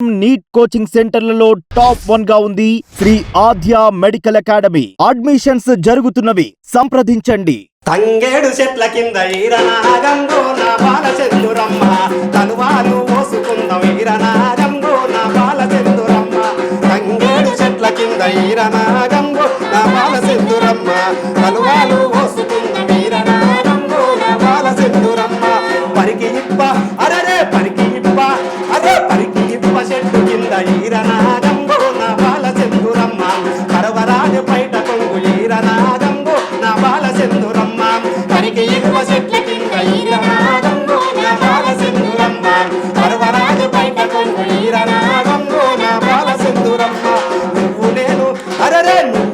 Neat coaching సెంటర్లలో top వన్గా ఉంది Shri Aadhya medical academy. Admissions జరుగుతున్నవి. సంప్రదించండి. తంగేడు చెట్ల కింద ఈరనాగంలో నా బాల చెందురమ్మ తనువాను తంగేడు చెట్ల కింద ఈరనాగంలో sereno.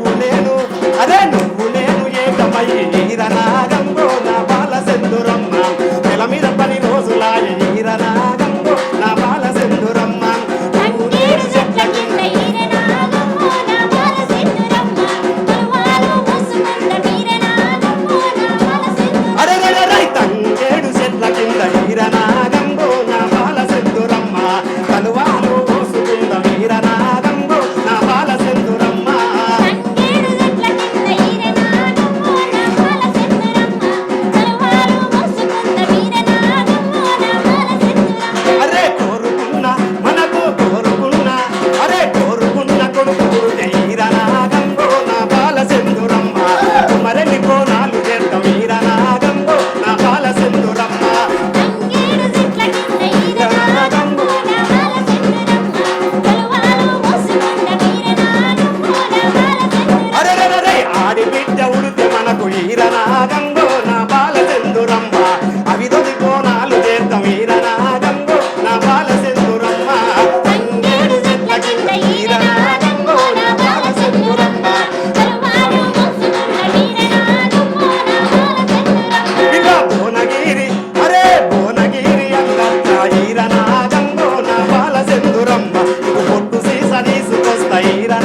தைரா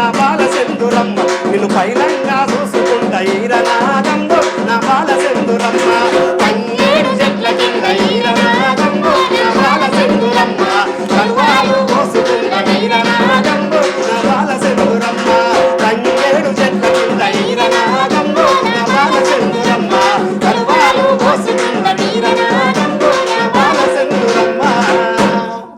నా బాల సెందురమ్మ నిన్ను పైలంగా చూసుకుంట ఈరనాదంలో నా బాల సెందురమ్మ